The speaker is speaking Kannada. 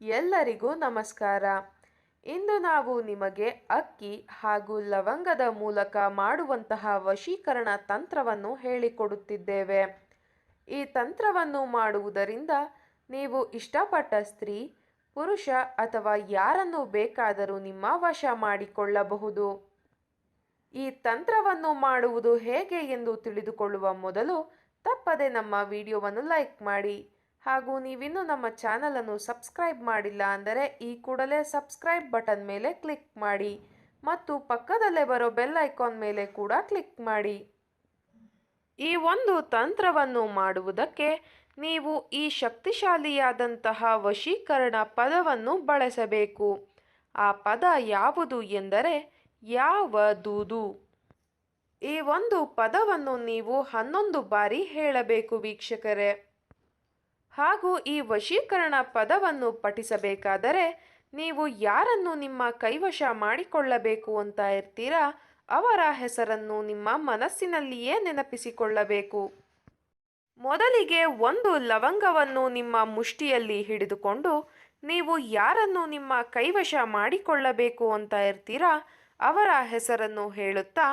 ಎಲ್ಲರಿಗೂ ನಮಸ್ಕಾರ. ಇಂದು ನಾವು ನಿಮಗೆ ಅಕ್ಕಿ ಹಾಗೂ ಲವಂಗದ ಮೂಲಕ ಮಾಡುವಂತಹ ವಶೀಕರಣ ತಂತ್ರವನ್ನು ಹೇಳಿಕೊಡುತ್ತಿದ್ದೇವೆ. ಈ ತಂತ್ರವನ್ನು ಮಾಡುವುದರಿಂದ ನೀವು ಇಷ್ಟಪಟ್ಟ ಸ್ತ್ರೀ, ಪುರುಷ ಅಥವಾ ಯಾರನ್ನು ಬೇಕಾದರೂ ನಿಮ್ಮ ವಶ ಮಾಡಿಕೊಳ್ಳಬಹುದು. ಈ ತಂತ್ರವನ್ನು ಮಾಡುವುದು ಹೇಗೆ ಎಂದು ತಿಳಿದುಕೊಳ್ಳುವ ಮೊದಲು ತಪ್ಪದೆ ನಮ್ಮ ವಿಡಿಯೋವನ್ನು ಲೈಕ್ ಮಾಡಿ. ಹಾಗೂ ನೀವಿನ್ನು ನಮ್ಮ ಚಾನಲನ್ನು ಸಬ್ಸ್ಕ್ರೈಬ್ ಮಾಡಿಲ್ಲ ಅಂದರೆ ಈ ಕೂಡಲೇ ಸಬ್ಸ್ಕ್ರೈಬ್ ಬಟನ್ ಮೇಲೆ ಕ್ಲಿಕ್ ಮಾಡಿ ಮತ್ತು ಪಕ್ಕದಲ್ಲೇ ಬರೋ ಬೆಲ್ ಐಕಾನ್ ಮೇಲೆ ಕೂಡ ಕ್ಲಿಕ್ ಮಾಡಿ. ಈ ಒಂದು ತಂತ್ರವನ್ನು ಮಾಡುವುದಕ್ಕೆ ನೀವು ಈ ಶಕ್ತಿಶಾಲಿಯಾದಂತಹ ವಶೀಕರಣ ಪದವನ್ನು ಬಳಸಬೇಕು. ಆ ಪದ ಯಾವುದು ಎಂದರೆ ಯಾವದುದು. ಈ ಒಂದು ಪದವನ್ನು ನೀವು ಹನ್ನೊಂದು ಬಾರಿ ಹೇಳಬೇಕು ವೀಕ್ಷಕರೇ. ಹಾಗೂ ಈ ವಶೀಕರಣ ಪದವನ್ನು ಪಠಿಸಬೇಕಾದರೆ ನೀವು ಯಾರನ್ನು ನಿಮ್ಮ ಕೈವಶ ಮಾಡಿಕೊಳ್ಳಬೇಕು ಅಂತ ಇರ್ತೀರಾ? ಅವರ ಹೆಸರನ್ನು ನಿಮ್ಮ ಮನಸ್ಸಿನಲ್ಲಿಯೇ ನೆನಪಿಸಿಕೊಳ್ಳಬೇಕು. ಮೊದಲಿಗೆ ಒಂದು ಲವಂಗವನ್ನು ನಿಮ್ಮ ಮುಷ್ಟಿಯಲ್ಲಿ ಹಿಡಿದುಕೊಂಡು ನೀವು ಯಾರನ್ನು ನಿಮ್ಮ ಕೈವಶ ಮಾಡಿಕೊಳ್ಳಬೇಕು ಅಂತ ಇರ್ತೀರಾ? ಅವರ ಹೆಸರನ್ನು ಹೇಳುತ್ತಾ